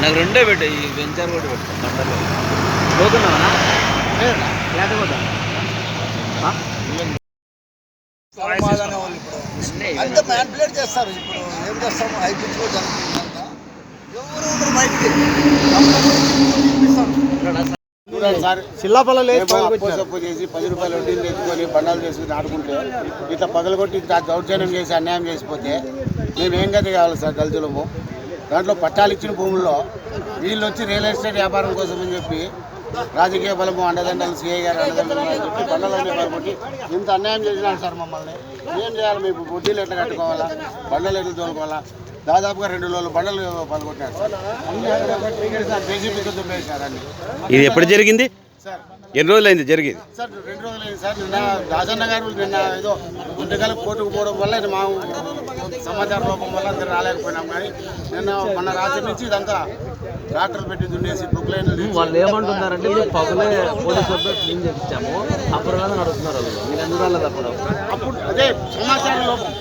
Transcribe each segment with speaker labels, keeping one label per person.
Speaker 1: నాకు రెండే పెట్టు ఈ వెంచర్ కూడా పెట్టు బండలు పోతున్నావా? లేకపోతే పోతా.
Speaker 2: సమాధానం వాళ్ళు ఇప్పుడు అంత మ్యాన్పులేట్ చేస్తారు ఇప్పుడు. ఏం చేస్తాము హై పిచ్లో జరుగుతుందంతా ఎవరు ఉండరు బయటికి
Speaker 3: సార్
Speaker 2: చిల్లాపల్ల
Speaker 3: అప్పు చేసి పది రూపాయలు వడ్డీలు తెచ్చుకొని బండాలు చేసుకుని ఆడుకుంటే ఇట్లా పగలగొట్టి ఇంత దౌర్జన్యం చేసి అన్యాయం చేసిపోతే మేము ఏం గతి కావాలి సార్ దళితులము దాంట్లో పట్టాలు ఇచ్చిన భూముల్లో వీళ్ళు వచ్చి రియల్ ఎస్టేట్ వ్యాపారం కోసం అని చెప్పి రాజకీయ బలము అండదండలు సిఐ గారు అండదండలు అని చెప్పి ఇంత అన్యాయం చేసినారు సార్ మమ్మల్ని. ఏం చేయాలి మేము వడ్డీలు ఎట్లా కట్టుకోవాలా? బండలు ఎట్లా తోలుకోవాలా? దాదాపుగా రెండు రోజులు బండలు పగలగొట్టినారు సార్. దుబ్బేసినారు అన్ని.
Speaker 1: ఇది ఎప్పుడు జరిగింది?
Speaker 3: సార్.
Speaker 1: ఎన్ని రోజులైంది జరిగింది?
Speaker 3: సార్ రెండు రోజులైంది సార్. నిన్న దాసన్న గారు నిన్న ఏదో గుంటగల కోర్టుకు పోవడం వల్ల మా సమాచార లోపం వల్ల అందరు రాలేకపోయినాం కానీ నిన్న మన రాత్రి నుంచి ఇదంతా ట్రాక్టర్లు పెట్టి దున్నేసి బుక్ లైన్లు
Speaker 1: వాళ్ళు ఏమంటున్నారంటే పగులే పోలీసు క్లీన్ చేయించాము అప్పుడు కదా నడుస్తున్నారు మీరు ఎందుకు రాలేదు అప్పుడు?
Speaker 3: అప్పుడు అదే సమాచార లోపం.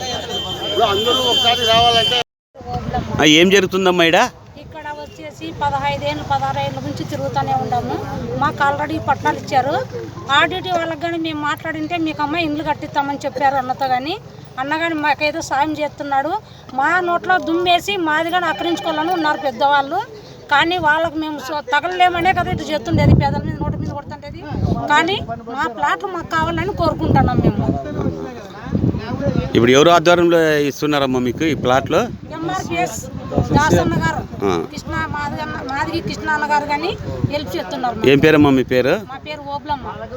Speaker 3: ఇప్పుడు అందరూ ఒకసారి రావాలంటే
Speaker 1: ఏం జరుగుతుందమ్మా ఇడ
Speaker 4: ఇక్కడ చేసి పదహైదేళ్ళు పదహారేళ్ళ నుంచి తిరుగుతూనే ఉన్నాము. మాకు ఆల్రెడీ పట్టాలు ఇచ్చారు. ఆడిటి వాళ్ళకి కానీ మేము మాట్లాడింటే మీకు అమ్మ ఇండ్లు కట్టిస్తామని చెప్పారు అన్నతో కానీ అన్న కానీ మాకేదో సాయం చేస్తున్నాడు. మా నోట్లో దుమ్మేసి మాది కానీ ఆక్రమించుకోవాలని ఉన్నారు పెద్దవాళ్ళు. కానీ వాళ్ళకి మేము సో- తగలలేమనే కదా ఇటు చెప్తుండేది పేదల మీద నోటి మీద కొడుతుండేది. కానీ మా ప్లాట్లు మాకు కావాలని కోరుకుంటున్నాం మేము.
Speaker 1: ఇప్పుడు ఎవరు ఆధ్వర్యంలో ఇస్తున్నారమ్మా మీకు ఈ ప్లాట్లో. ఏం పేరమ్మా మీ పేరు?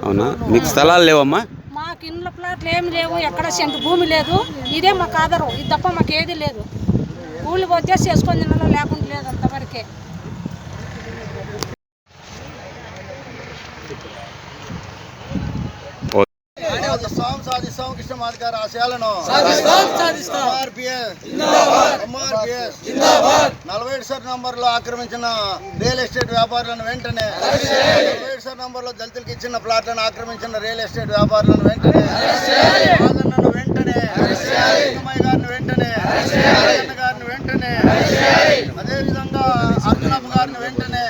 Speaker 1: అవునా? మీకు స్థలాలు లేవమ్మా?
Speaker 4: మాకు ఇండ్ల ప్లాట్లు ఏమి లేవు ఎక్కడ సెంటు భూమి లేదు. ఇదే మాకు ఆధారం ఇది తప్ప మాకు ఏది లేదు. కూలి పోతే చేసుకొని తినాలో లేకుండా లేదు అంతవరకే.
Speaker 2: సాధిస్తాం సాధిస్తాం కృష్ణ మాదిగారి ఆశయాలను నలభై ఏడు సార్ నంబర్లో ఆక్రమించిన రియల్ ఎస్టేట్ వ్యాపారులను వెంటనే నలభై ఏడు సార్ నంబర్లో దళితులకు ఇచ్చిన ప్లాట్లను ఆక్రమించిన రియల్ ఎస్టేట్ వ్యాపారులను వెంటనే రాజన్నను వెంటనే గారిని వెంటనే రాజన్న గారిని వెంటనే అదే విధంగా అర్జునప్ప గారిని వెంటనే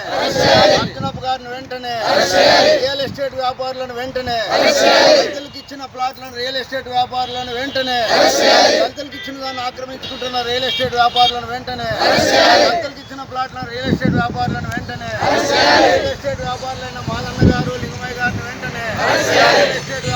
Speaker 2: అర్జునప్ప గారిని వెంటనే రియల్ ఎస్టేట్ వ్యాపారులను వెంటనే ఇచ్చిన ప్లాట్లను రియల్ ఎస్టేట్ వ్యాపారులను వెంటనే దళితులకు ఇచ్చిన దాన్ని ఆక్రమించుకుంటున్న రియల్ ఎస్టేట్ వ్యాపారులను వెంటనే దళితులకు ఇచ్చిన ప్లాట్లను రియల్ ఎస్టేట్ వ్యాపారులను వెంటనే రియల్ ఎస్టేట్ వ్యాపారులైన మాలన్న గారు లింగమయ్య గారిని వెంటనే రియల్ ఎస్టేట్